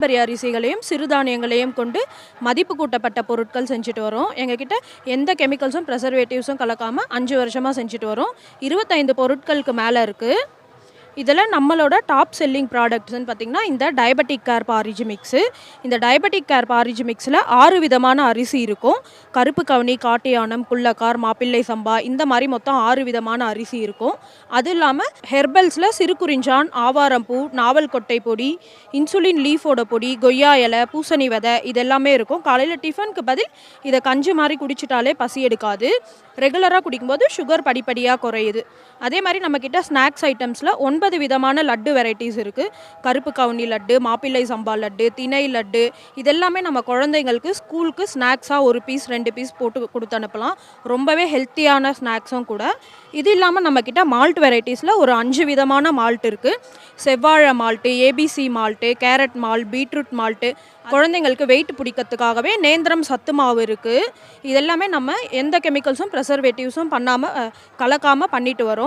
பாரம்பரிய அரிசிகளையும் சிறுதானியங்களையும் கொண்டு மதிப்பு கூட்டப்பட்ட பொருட்கள் செஞ்சுட்டு வரோம். எங்ககிட்ட எந்த கெமிக்கல்ஸும் ப்ரெசர்வேட்டிவ்ஸும் கலக்காமல் அஞ்சு வருஷமாக செஞ்சுட்டு வரோம். இருபத்தைந்து பொருட்களுக்கு மேலே இருக்குது இதில் நம்மளோட டாப் செல்லிங் ப்ராடக்ட்ஸ்னு பார்த்திங்கன்னா இந்த டயபெட்டிக் கேர் பாரிஜி மிக்ஸு இந்த டயபெட்டிக் கேர் பாரிஜி மிக்ஸில் ஆறு விதமான அரிசி இருக்கும். கருப்பு கவுனி காட்டியானம் குள்ளக்கார் மாப்பிள்ளை சம்பா இந்த மாதிரி மொத்தம் ஆறு விதமான அரிசி இருக்கும். அது இல்லாமல் ஹெர்பல்ஸில் சிறுகுறிஞ்சான் ஆவாரம்பூ நாவல் கொட்டை பொடி இன்சுலின் லீஃபோட பொடி கொய்யா இலை பூசணி விதை இது எல்லாமே இருக்கும். காலையில் டிஃபனுக்கு பதில் இதை கஞ்சி மாதிரி குடிச்சிட்டாலே பசி எடுக்காது. ரெகுலராக குடிக்கும்போது சுகர் படிப்படியாக குறையுது. அதே மாதிரி நம்மக்கிட்ட ஸ்நாக்ஸ் ஐட்டம்ஸில் ஒன் ஒன்பது விதமான லட்டு வெரைட்டிஸ் இருக்குது கருப்பு கவுனி லட்டு மாப்பிள்ளை சம்பா லட்டு திணை லட்டு. இதெல்லாமே நம்ம குழந்தைங்களுக்கு ஸ்கூலுக்கு ஸ்நாக்ஸாக ஒரு பீஸ் ரெண்டு பீஸ் போட்டு கொடுத்து அனுப்பலாம். ரொம்பவே ஹெல்த்தியான ஸ்நாக்ஸும் கூட. இது இல்லாமல் நம்மக்கிட்ட மால்ட் வெரைட்டிஸில் ஒரு அஞ்சு விதமான மால்ட் இருக்குது செவ்வாழை malt ABC malt carrot malt beetroot malt குழந்தைங்களுக்கு வெயிட் பிடிக்கிறதுக்காகவே நேந்திரம் சத்து மாவு இருக்குது இதெல்லாமே நம்ம எந்த கெமிக்கல்ஸும் ப்ரெசர்வேட்டிவ்ஸும் பண்ணாமல் கலக்காமல் பண்ணிட்டு வரோம்.